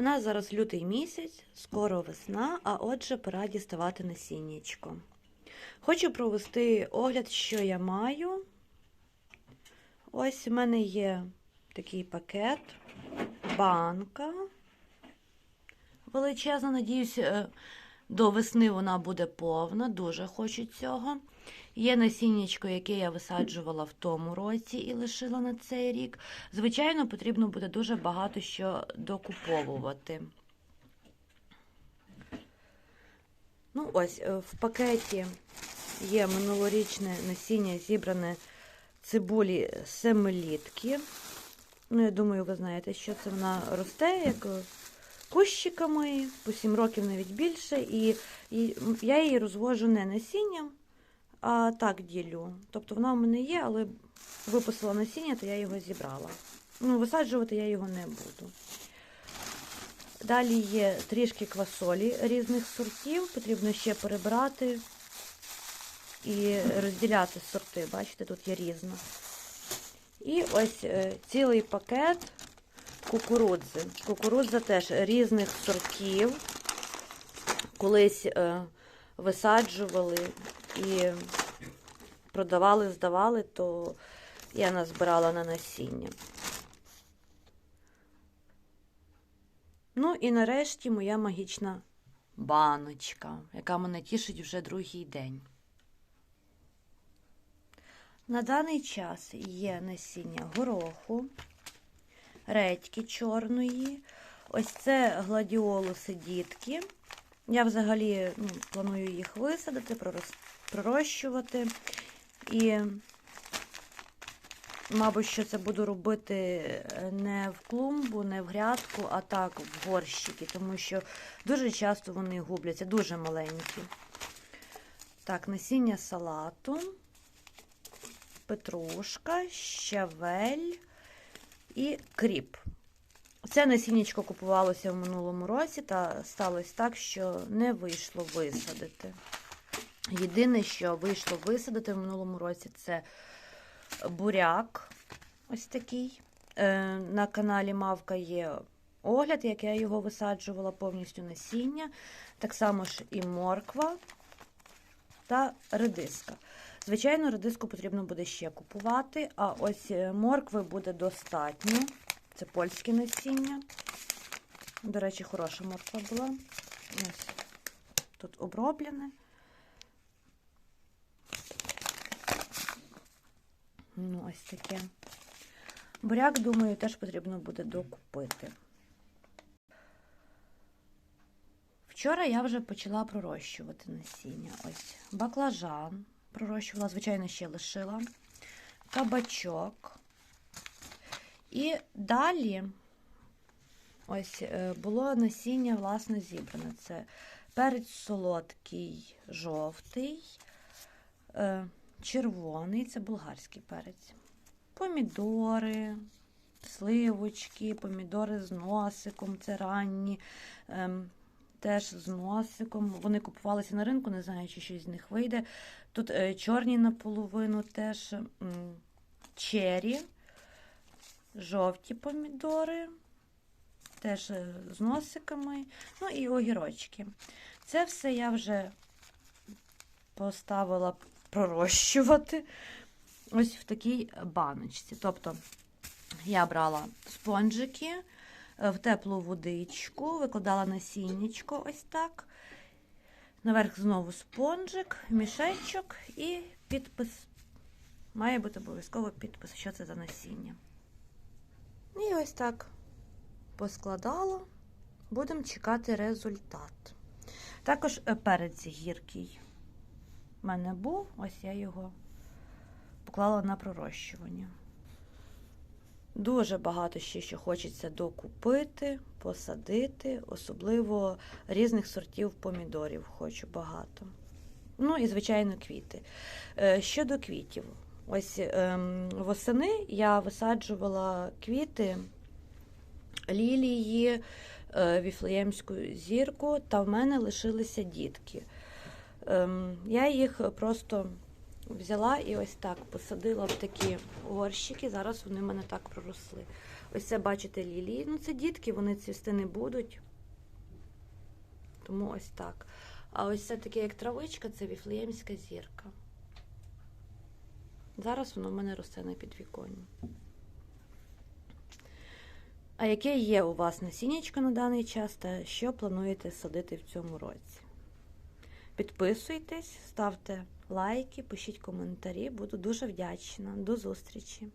У нас зараз лютий місяць, скоро весна, а отже, пора діставати насіннячко. Хочу провести огляд, що я маю. Ось у мене є такий пакет, банка величезна. Надіюсь, е, до весни вона буде повна, дуже хочу цього. Є насіннячко, яке я висаджувала в тому році і лишила на цей рік. Звичайно, потрібно буде дуже багато що докуповувати. Ну, ось е, в пакеті є минулорічне насіння, зібране цибулі семилітки. Ну, я думаю, ви знаєте, що це вона росте як кущиками, по 7 років навіть більше. І, і я її розвожу не насінням, а так ділю. Тобто вона в мене є, але випустила насіння, то я його зібрала. Ну, висаджувати я його не буду. Далі є трішки квасолі різних сортів, потрібно ще перебрати і розділяти сорти. Бачите, тут є різна. І ось е, цілий пакет кукурудзи. Кукурудза теж різних сортів. Колись е, висаджували і продавали, здавали, то я назбирала на насіння. Ну і нарешті моя магічна баночка, яка мене тішить вже другий день. На даний час є насіння гороху, редьки чорної. Ось це гладіолуси дітки. Я взагалі ну, планую їх висадити, пророщувати. І, мабуть, що це буду робити не в клумбу, не в грядку, а так в горщики, тому що дуже часто вони губляться, дуже маленькі. Так, насіння салату, петрушка, щавель і кріп. Це насіннячко купувалося в минулому році, та сталося так, що не вийшло висадити. Єдине, що вийшло висадити в минулому році, це буряк. Ось такий. Е, На каналі Мавка є огляд, як я його висаджувала повністю насіння. Так само ж і морква та редиска. Звичайно, редиску потрібно буде ще купувати, а ось е, моркви буде достатньо. Це польське насіння. До речі, хороша морква була. Ось тут оброблене. Ну, ось таке. Буряк, думаю, теж потрібно буде докупити. Вчора я вже почала пророщувати насіння. Ось баклажан пророщувала, звичайно, ще лишила. Кабачок. І далі ось е, було насіння, власне, зібране. Це перець солодкий, жовтий, е, червоний, це болгарський перець, помідори, сливочки, помідори з носиком, це ранні, ем, теж з носиком. Вони купувалися на ринку, не знаю, чи щось з них вийде. Тут е, чорні наполовину теж чері жовті помідори, теж е, з носиками, ну і огірочки. Це все я вже поставила пророщувати ось в такій баночці. Тобто я брала спонжики в теплу водичку, викладала насіннячко ось так. Наверх знову спонжик, мішечок і підпис. Має бути обов'язково підпис, що це за насіння. І ось так поскладала. Будемо чекати результат. Також е, перець гіркий в мене був, ось я його поклала на пророщування. Дуже багато ще що хочеться докупити, посадити, особливо різних сортів помідорів хочу багато. Ну і, звичайно, квіти. Е, Щодо квітів, ось ем, восени я висаджувала квіти лілії, е, віфлеємську зірку, та в мене лишилися дітки. Ем, я їх просто взяла і ось так посадила в такі горщики. Зараз вони в мене так проросли. Ось це бачите лілії. Ну, це дітки, вони цвісти не будуть. Тому ось так. А ось це таке, як травичка, це віфлеємська зірка. Зараз воно в мене росте на підвіконні. А яке є у вас насіннячко на даний час та що плануєте садити в цьому році? Підписуйтесь, ставте лайки, пишіть коментарі. Буду дуже вдячна. До зустрічі!